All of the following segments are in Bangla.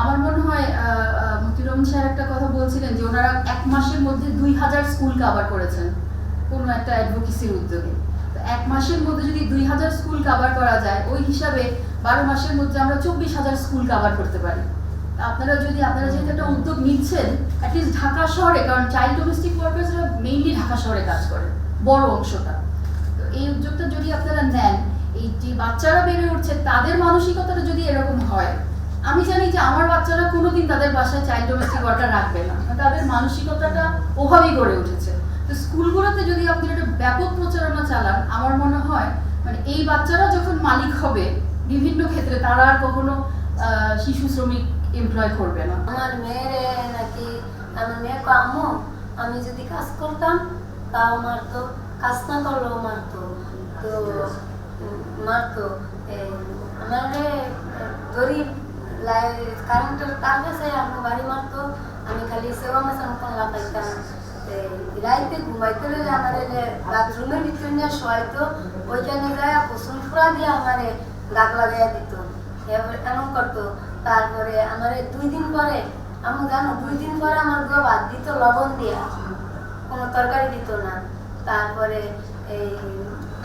আমার মনে হয় আহ, স্যার একটা কথা বলছিলেন যে ওনারা এক মাসের মধ্যে দুই হাজার স্কুল কাভার করেছেন কোনো একটা অ্যাডভোকেসির উদ্যোগে। তো এক মাসের মধ্যে যদি দুই হাজার স্কুল কাভার করা যায় ওই হিসাবে বারো মাসের মধ্যে আমরা চব্বিশ হাজার স্কুল কাভার করতে পারি। আপনারা যদি আপনারা যেহেতু একটা উদ্যোগ নিচ্ছেন অ্যাটলিস্ট ঢাকা শহরে কারণ চাইল্ড ডোমেস্টিক ওয়ার্কার্সরা মেইনলি ঢাকা শহরে কাজ করে বড় অংশটা। তো এই উদ্যোগটা যদি আপনারা নেন এই যে বাচ্চারা বেড়ে উঠছে তাদের মানসিকতাটা যদি এরকম হয় আমি জানি যে আমার বাচ্চারা কোনোদিন তাদের বাসায় চাইল্ড ডোমেস্টিক ওয়ার্কার রাখবে না। তাদের মানসিকতাটা ওভাবেই গড়ে উঠেছে। তো স্কুলগুলোতে যদি আপনি একটা ব্যাপক প্রচারণা চালান আমার মনে হয় মানে এই বাচ্চারা যখন মালিক হবে বিভিন্ন ক্ষেত্রে তারা আর কখনো শিশু শ্রমিক এমপ্লয় করবে না। আমার মেয়েরে নাকি আমার মেয়ে কো, আম্মু আমি যদি কাজ করতাম তাও মারতো কাজ না করলেও মারতো। তো মারতো। আমারে গরিব বাড়ি মারতো আমি খালি রাইতে ঘুমাইতে আমার বাথরুমের নিয়ে আমারে করতো তারপরে আমার দুই দিন পরে আমি জানো দুই দিন পরে আমার গো ভাত দিত লবণ দিয়া কোনো তরকারি দিত না তারপরে এই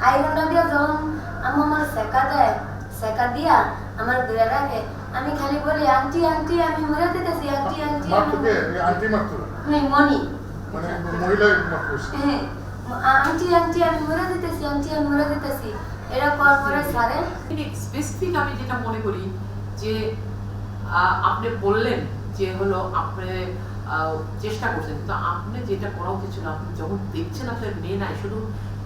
আইরনটা দিয়া যখন আমি আমার সেকা দেয় সেকা দিয়া আমার ধরে রাখে আমি খালি বলি আন্টি আন্টি আমি মরে দিতেছি আন্টি আন্টি আন্টি মারতো আমি মনি। মানে মহিলা হ্যাঁ আন্টি আন্টি আমি মরে দিতেছি আন্টি আমি মরে দিতেছি এরা পরে সারে স্পেসিফিক আমি যেটা মনে করি যে আপনি বললেন যে হলো আপনি চেষ্টা করছেন। তো আপনি যেটা করা উচিত ছিল আপনি যখন দেখছেন আপনার মেয়ে নাই শুধু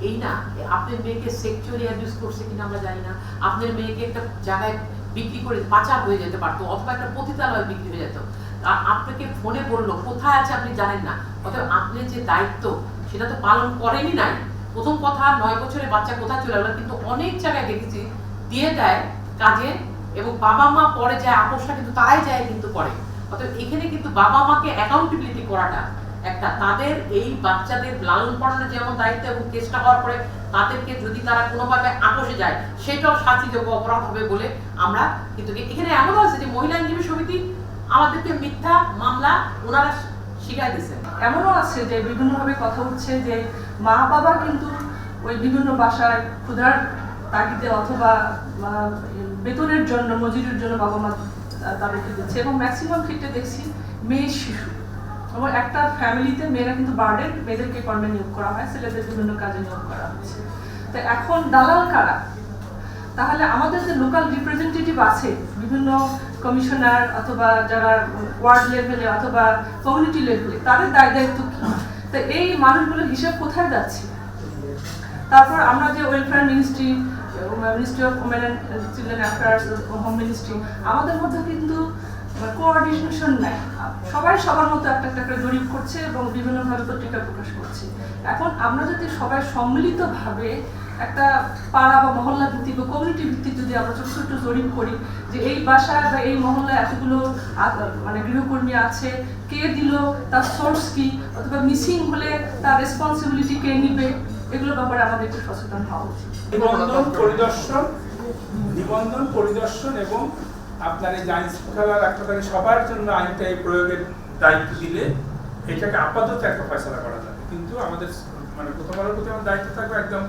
এই না আপনার মেয়েকে সেক্সুয়ালি অ্যাবিউজ করছে কিনা আমরা জানি না। আপনার মেয়েকে একটা জায়গায় বিক্রি করে পাচার হয়ে যেতে পারতো, অথবা একটা পতিতালয় বিক্রি হয়ে যেত। আপনাকে ফোনে বলল, কোথায় আছে আপনি জানেন না। অতএব আপনার যে দায়িত্ব, সেটা তো পালন করেনই নাই। প্রথম কথা, নয় বছরের বাচ্চা কোথায় চলে গেল, কিন্তু অনেক জায়গায় দেখেছি, দিয়ে দেয় কাজে এবং বাবা মা পরে যায় আপোষটা কিন্তু তারাই যায় কিন্তু করে অতএব এখানে কিন্তু বাবা মাকে অ্যাকাউন্টেবিলিটি করাটা একটা তাদের এই বাচ্চাদের লালন পালনের যেমন দায়িত্ব এবং চেষ্টা হওয়ার পরে তাদেরকে যদি তারা কোনোভাবে আপোষে যায়, সেটাও শাস্তিযোগ্য অপরাধ হবে বলে আমরা কিন্তু এখানে এমনও আছে যে মহিলা আইনজীবী সমিতি আমাদেরকে মিথ্যা মামলা ওনারা শিখাই দিচ্ছে এমনও আছে যে বিভিন্নভাবে কথা উঠছে যে মা বাবা কিন্তু ওই বিভিন্ন বাসায় ক্ষুধার তাগিদে অথবা বেতনের জন্য, মজুরির জন্য বাবা মা তাদেরকে দিচ্ছে এবং ম্যাক্সিমাম ক্ষেত্রে দেখছি মেয়ে শিশু। এবং একটা ফ্যামিলিতে মেয়েরা কিন্তু বার্ডেন মেয়েদেরকে কর্মে নিয়োগ করা হয়, ছেলেদের বিভিন্ন কাজে নিয়োগ করা হচ্ছে। তো এখন দালাল কারা? তাহলে আমাদের যে লোকাল রিপ্রেজেন্টেটিভ আছে, বিভিন্ন কমিশনার অথবা যারা ওয়ার্ড লেভেলে অথবা কমিউনিটি লেভেলে তাদের দায় দায়িত্ব কি? তো এই মানুষগুলোর হিসাব কোথায় যাচ্ছে? তারপর আমরা যে welfare ministry ministry of women children affairs home ministry আমাদের মধ্যে কিন্তু কোঅর্ডিনেশন নাই। সবাই সবার মতো একটা একটা করে জরিপ করছে এবং বিভিন্নভাবে পত্রিকা প্রকাশ করছে। এখন আমরা যদি সবাই সম্মিলিতভাবে একটা পাড়া বা মহল্লা ভিত্তিক বা কমিউনিটি ভিত্তিক যদি আমরা ছোট ছোট জরিপ করি যে এই বাসায় বা এই মহল্লায় এতগুলো মানে গৃহকর্মী আছে, কে দিল, তার সোর্স কি, অথবা মিসিং হলে তার রেসপন্সিবিলিটি কে নিবে, এগুলো ব্যাপারে আমাদের একটু সচেতন হওয়া উচিত। নিবন্ধন, পরিদর্শন নিবন্ধন, পরিদর্শন এবং আপনার এই আইন শৃঙ্খলা রক্ষাকারী সবার জন্য আইনটা এই প্রয়োগের দায়িত্ব দিলে এটাকে আপাতত একটা ফয়সলা করা যাবে। কিন্তু আমাদের মানে প্রথমবারের প্রতি আমার দায়িত্ব থাকবে একদম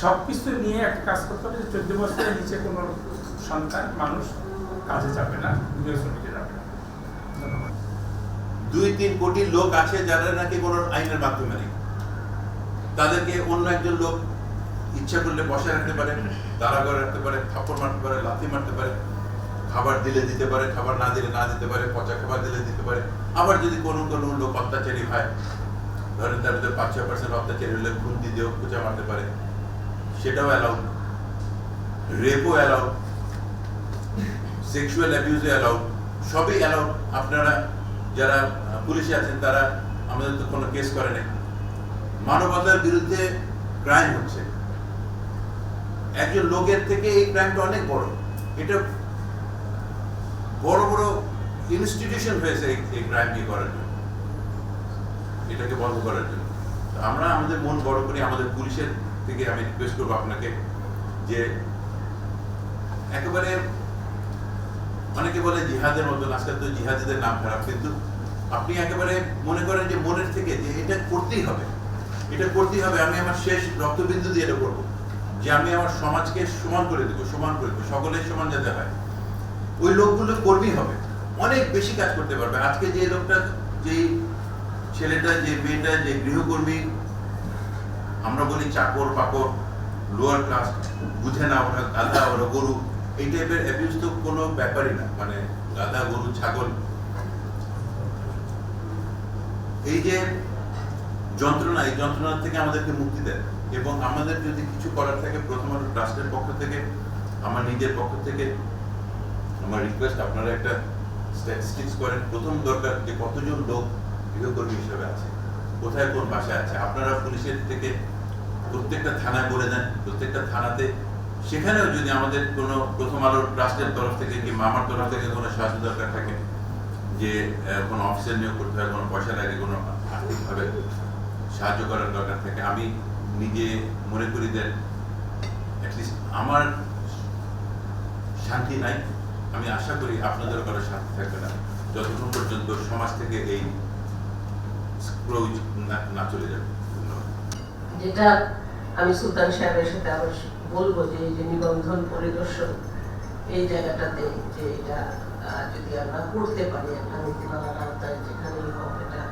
সব কিছু নিয়ে একটা কাজ করতে হবে যে চোদ্দ বছরের নিচে কোনো সন্তান, মানুষ কাজে যাবে না গৃহ শ্রমিকে যাবে না। দুই তিন কোটি লোক আছে যারা নাকি কোনো আইনের মাধ্যমে নেই। তাদেরকে অন্য একজন লোক ইচ্ছা করলে বসে রাখতে পারে দাঁড়া করে রাখতে পারে, থাপ্পড় মারতে পারে, লাথি মারতে পারে, খাবার দিলে দিতে পারে, খাবার না দিলে না দিতে পারে, পচা খাবার দিলে দিতে পারে। আবার যদি কোনো কোনো লোক অত্যাচারী হয়, ধরেন তার ভিতরে পাঁচ ছয় পার্সেন্ট অত্যাচারী হলে খুন্তি দিয়েও খোঁচা মারতে পারে। সেটাও অ্যালাউড রেপও অ্যালাউড সেক্সুয়াল অ্যাবিউজও অ্যালাউড সবই অ্যালাউড আপনারা যারা পুলিশে আছেন, তারা আমাদের তো কোনো কেস করে নাই। মানবতার বিরুদ্ধে ক্রাইম হচ্ছে। একজন লোকের থেকে এই ক্রাইমটা অনেক বড়। এটা বড় বড় ইনস্টিটিউশন হয়েছে এই- ক্রাইমকে করার জন্য। এটাকে বন্ধ করার জন্য। আমরা আমাদের মন বড় করি আমাদের পুলিশের থেকে আমি রিকোয়েস্ট করব আপনাকে যে একেবারে অনেকে বলে জিহাদের মতন, আজকাল তো জিহাদিদের নাম খারাপ, কিন্তু আপনি একেবারে মনে করেন যে মনের থেকে যে এটা করতেই হবে। এটা করতেই হবে। আমি আমার শেষ রক্তবিন্দু দিয়ে এটা করব। যে আমি আমার সমাজকে সমান করে দেবো, সমান করে দেবো, সকলের সমান যাতে হয়। ওই লোকগুলো কর্মী হবে, অনেক বেশি কাজ করতে পারবে। আজকে যে লোকটা, যে ছেলেটা, যে মেয়েটা, যে গৃহকর্মী, আমরা বলি চাকর পাকর লোয়ার ক্লাস বুঝে না ওরা গাধা, ওরা গরু, এই টাইপের অ্যাবিউজ তো কোনো ব্যাপারই না। মানে গাধা, গরু, ছাগল। এই যে যন্ত্রণা, এই যন্ত্রণা থেকে আমাদেরকে মুক্তি দেয়। এবং আমাদের যদি কিছু করার থাকে প্রথমত ট্রাস্টের পক্ষ থেকে, আমার নিজের পক্ষ থেকে, আমার রিকোয়েস্ট আপনারা একটা স্ট্যাটিস্টিক্স করেন, প্রথম দরকার যে কতজন লোক গৃহকর্মী হিসেবে আছে, কোথায় কোন বাসায় আছে, আপনারা পুলিশের থেকে প্রত্যেকটা থানায় বলে দেন, প্রত্যেকটা থানাতে। সেখানেও যদি আমাদের কোনো প্রথম আলোর ট্রাস্টের তরফ থেকে কি মামার তরফ থেকে কোনো সাহায্য দরকার থাকে, যে কোনো অফিসের নিয়োগ করতে হয়, কোনো পয়সা লাগে, কোনো আর্থিকভাবে সাহায্য করার দরকার থাকে। আমি নিজে মনে করি যে আমার শান্তি নাই। আমি আশা করি আপনাদের কারও শান্তি থাকবে না। যতক্ষণ পর্যন্ত সমাজ থেকে এই না- চলে যাবে। যেটা আমি সুলতান সাহেবের সাথে আবার বলব যে, এই যে নিবন্ধন পরিদর্শন, এই জায়গাটাতে যে এটা যদি আমরা করতে পারি, একটা নীতিমালার আওতায় যেখানেই হোক, এটা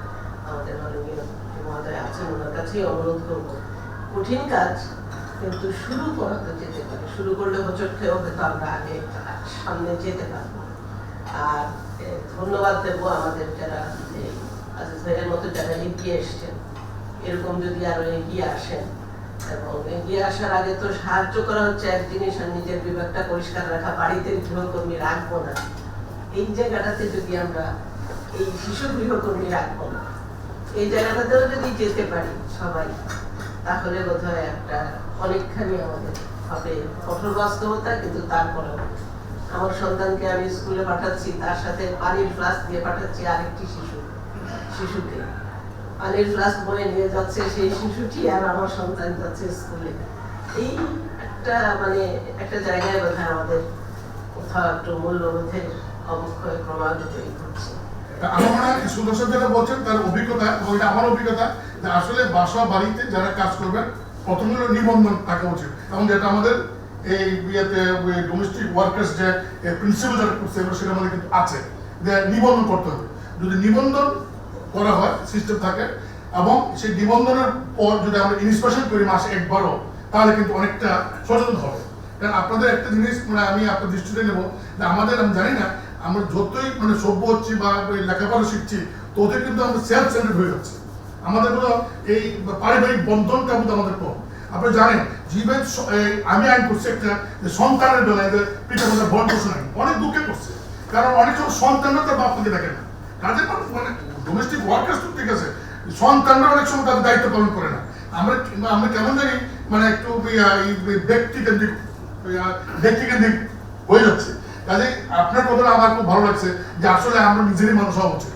আমাদের মাননীয় মহোদয় আছেন ওনার কাছেই অনুরোধ করব। কঠিন কাজ, কিন্তু শুরু করা তো যেতে পারে। শুরু করলে বছর খেয়েও হয়তো আমরা আগে সামনে যেতে পারব। আর ধন্যবাদ দেবো আমাদের যারা আজিজ মতো যারা এগিয়ে এসছেন। এরকম যদি আরও এগিয়ে আসেন, এবং এগিয়ে আসার আগে তো সাহায্য করা হচ্ছে এক জিনিস আর নিজের বিভাগটা পরিষ্কার রাখা, বাড়িতে গৃহকর্মী রাখব না। এই জায়গাটাতে যদি আমরা, এই শিশু গৃহকর্মী রাখব না এই জায়গাটাতেও যদি যেতে পারি সবাই, তাহলে বোধ একটা অনেকখানি আমাদের হবে। কঠোর বাস্তবতা, কিন্তু তারপরেও। আমার সন্তানকে আমি স্কুলে পাঠাচ্ছি, তার সাথে পানির ফ্লাস্ক দিয়ে পাঠাচ্ছি আরেকটি শিশু, শিশুকে। পানির ফ্লাস্ক বয়ে নিয়ে যাচ্ছে সেই শিশুটি আর আমার সন্তান যাচ্ছে স্কুলে এই একটা মানে একটা জায়গায় বোধ আমাদের কোথাও একটু মূল্যবোধের অবক্ষয় ক্রমাগতই ঘটছে। তা বলছেন তার অভিজ্ঞতা এবং এটা আমার অভিজ্ঞতা যে আসলে বাসা বাড়িতে যারা কাজ করবেন হলো নিবন্ধন থাকা উচিত। এবং যেটা আমাদের এই ইয়েতে ডোমেস্টিক ওয়ার্কার্স যে প্রিন্সিপাল যারা করছে সেটা আমাদের কিন্তু আছে। যে নিবন্ধন করতে হবে। যদি নিবন্ধন করা হয় সিস্টেম থাকে, এবং সেই নিবন্ধনের পর যদি আমরা ইন্সপেকশন করি মাসে একবারও, তাহলে কিন্তু অনেকটা সচেতন হবে। কারণ আপনাদের একটা জিনিস মানে আমি আপনার দৃষ্টিতে নেব, যে আমাদের, আমি জানি না আমরা যতই মানে সভ্য হচ্ছি বা লেখাপড়া শিখছি তো ওদের কিন্তু আমরা সেলফ সেন্টার হয়ে যাচ্ছে। আমাদের কোনো এই পারিবারিক বন্ধনটা কিন্তু আমাদের কম। আপনি জানেন জীবের আমি আইন করছি একটা যে সন্তানের বেলায় পিতা মাতা ভয় করছে অনেক দুঃখে করছে। কারণ অনেক সময় সন্তানরা তার বাপকে দেখে না। মানুষ মানে ডোমেস্টিক ওয়ার্কার্স তো ঠিক আছে। সন্তানরা অনেক সময় তাদের দায়িত্ব পালন করে না। আমরা আমরা কেমন জানি মানে একটু ইয়া, এই ব্যক্তি কেন্দ্রিক ব্যক্তি কেন্দ্রিক হয়ে যাচ্ছে। কাজে আপনার কথাটা আমার খুব ভালো লাগছে যে আসলে আমরা নিজেরই মানুষ হওয়া উচিত।